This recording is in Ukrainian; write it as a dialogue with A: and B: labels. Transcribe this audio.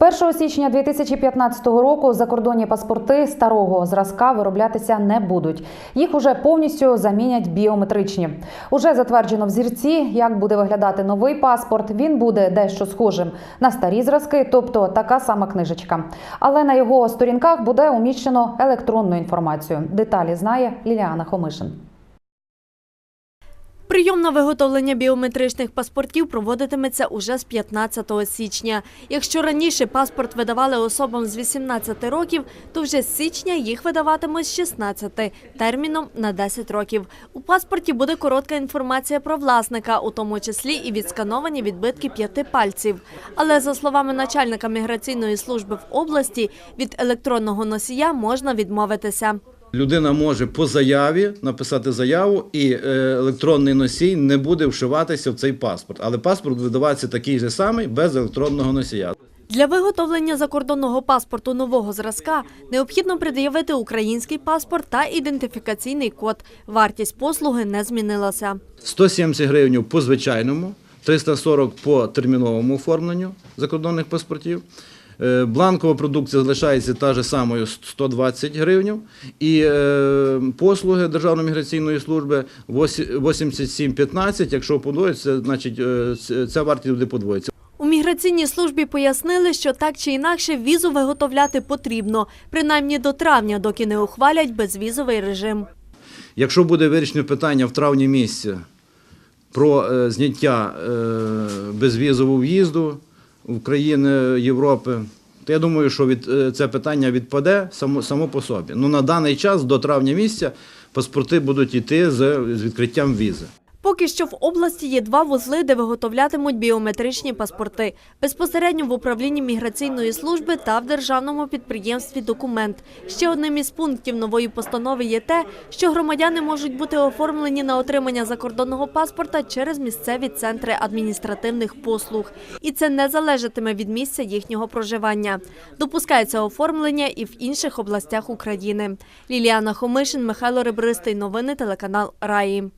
A: 1 січня 2015 року закордонні паспорти старого зразка вироблятися не будуть. Їх уже повністю замінять біометричні. Уже затверджено взірці, як буде виглядати новий паспорт. Він буде дещо схожим на старі зразки, тобто така сама книжечка. Але на його сторінках буде уміщено електронну інформацію. Деталі знає Ліліана Хомишин.
B: Прийом на виготовлення біометричних паспортів проводитиметься уже з 15 січня. Якщо раніше паспорт видавали особам з 18 років, то вже з січня їх видаватимуть з 16, терміном на 10 років. У паспорті буде коротка інформація про власника, у тому числі і відскановані відбитки п'яти пальців. Але за словами начальника міграційної служби в області, від електронного носія можна відмовитися.
C: Людина може по заяві написати заяву, і е, електронний носій не буде вшиватися в цей паспорт. Але паспорт видавається такий же самий без електронного носія.
B: Для виготовлення закордонного паспорту нового зразка необхідно пред'явити український паспорт та ідентифікаційний код. Вартість послуги не змінилася.
C: 170 гривень по звичайному, 340 по терміновому оформленню закордонних паспортів. Е, Бланкова продукція залишається та ж самою 120 гривень. І е, послуги Державної міграційної служби 87,15, якщо подвоїться, значить е, ця вартість буде подвоїться.
B: У міграційній службі пояснили, що так чи інакше візу виготовляти потрібно, принаймні до травня, доки не ухвалять безвізовий режим.
C: Якщо буде вирішено питання в травні місяці про зняття безвізового в'їзду в країни Європи, то я думаю, що від, е, це питання відпаде само, само по собі. Ну, на даний час до травня місяця паспорти будуть йти з, з відкриттям візи.
B: Поки що в області є два вузли, де виготовлятимуть біометричні паспорти безпосередньо в управлінні міграційної служби та в державному підприємстві «Документ». Ще одним із пунктів нової постанови є те, що громадяни можуть бути оформлені на отримання закордонного паспорта через місцеві центри адміністративних послуг, і це не залежатиме від місця їхнього проживання. Допускається оформлення і в інших областях України. Ліліана Хомишин, Михайло Ребристий. Новини телеканал Раї.